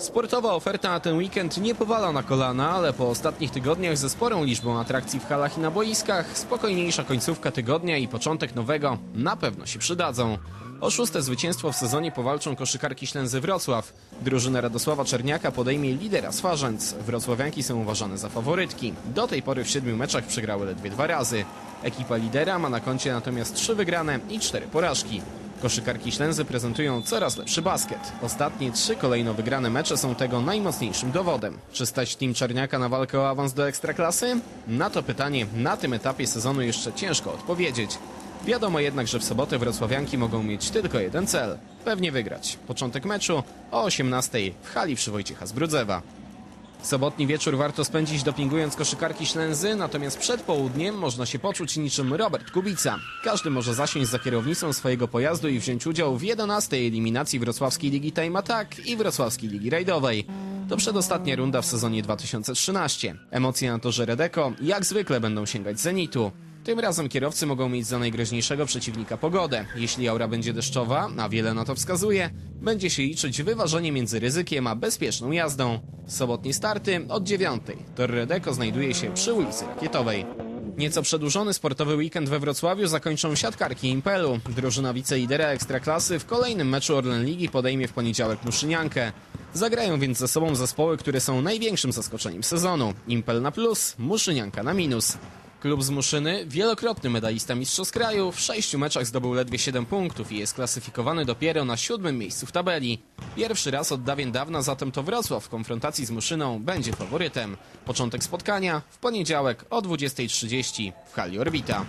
Sportowa oferta na ten weekend nie powala na kolana, ale po ostatnich tygodniach ze sporą liczbą atrakcji w halach i na boiskach, spokojniejsza końcówka tygodnia i początek nowego na pewno się przydadzą. O szóste zwycięstwo w sezonie powalczą koszykarki Ślęzy Wrocław. Drużyna Radosława Czerniaka podejmie lidera Swarzędz. Wrocławianki są uważane za faworytki. Do tej pory w siedmiu meczach przegrały ledwie dwa razy. Ekipa lidera ma na koncie natomiast trzy wygrane i cztery porażki. Koszykarki Ślęzy prezentują coraz lepszy basket. Ostatnie trzy kolejno wygrane mecze są tego najmocniejszym dowodem. Czy stać Team Czarniaka na walkę o awans do Ekstraklasy? Na to pytanie na tym etapie sezonu jeszcze ciężko odpowiedzieć. Wiadomo jednak, że w sobotę wrocławianki mogą mieć tylko jeden cel. Pewnie wygrać. Początek meczu o 18 w hali przy Wojciecha Zbrudzewa. Sobotni wieczór warto spędzić dopingując koszykarki Ślęzy, natomiast przed południem można się poczuć niczym Robert Kubica. Każdy może zasiąść za kierownicą swojego pojazdu i wziąć udział w 11 eliminacji Wrocławskiej Ligi Time Attack i Wrocławskiej Ligi Rajdowej. To przedostatnia runda w sezonie 2013. Emocje na torze Redeko jak zwykle będą sięgać zenitu. Tym razem kierowcy mogą mieć za najgroźniejszego przeciwnika pogodę. Jeśli aura będzie deszczowa, a wiele na to wskazuje, będzie się liczyć wyważenie między ryzykiem a bezpieczną jazdą. Sobotnie starty od 9. Tor Redeko znajduje się przy ulicy Rakietowej. Nieco przedłużony sportowy weekend we Wrocławiu zakończą siatkarki Impelu. Drużyna wicelidera Ekstraklasy w kolejnym meczu Orlen Ligi podejmie w poniedziałek Muszyniankę. Zagrają więc ze sobą zespoły, które są największym zaskoczeniem sezonu. Impel na plus, Muszynianka na minus. Klub z Muszyny, wielokrotny medalista Mistrzostw Kraju, w sześciu meczach zdobył ledwie 7 punktów i jest klasyfikowany dopiero na siódmym miejscu w tabeli. Pierwszy raz od dawien dawna zatem to Wrocław w konfrontacji z Muszyną będzie faworytem. Początek spotkania w poniedziałek o 20.30 w hali Orbita.